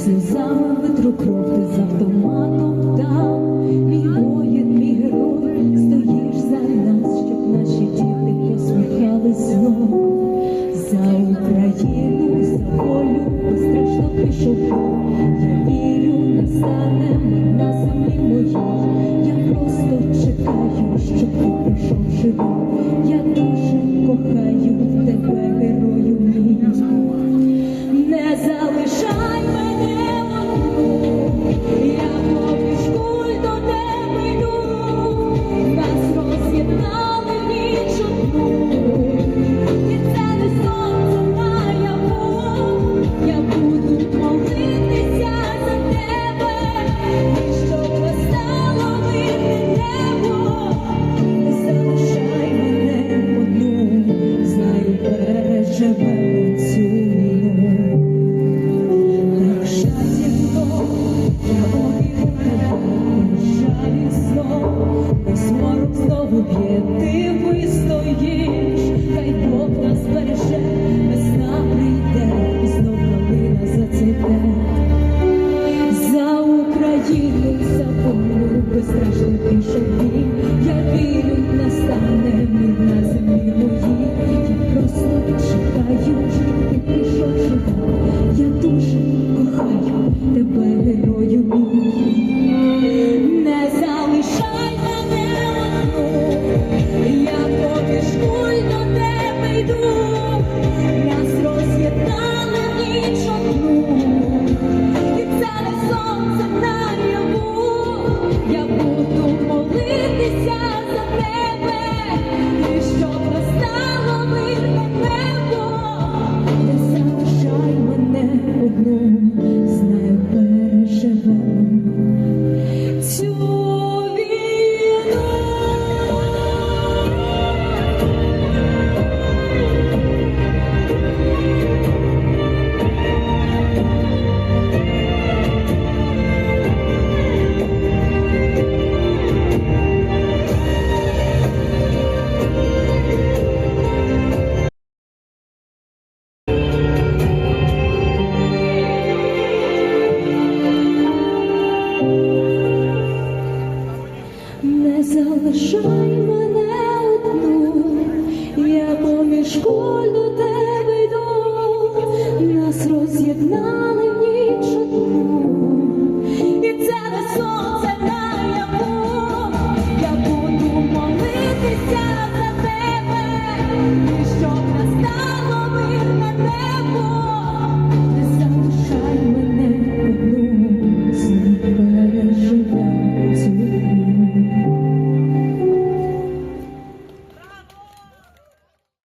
сльозами витру кров ти з автоматом. bien роз'єднали в ніч одну, і це не сон.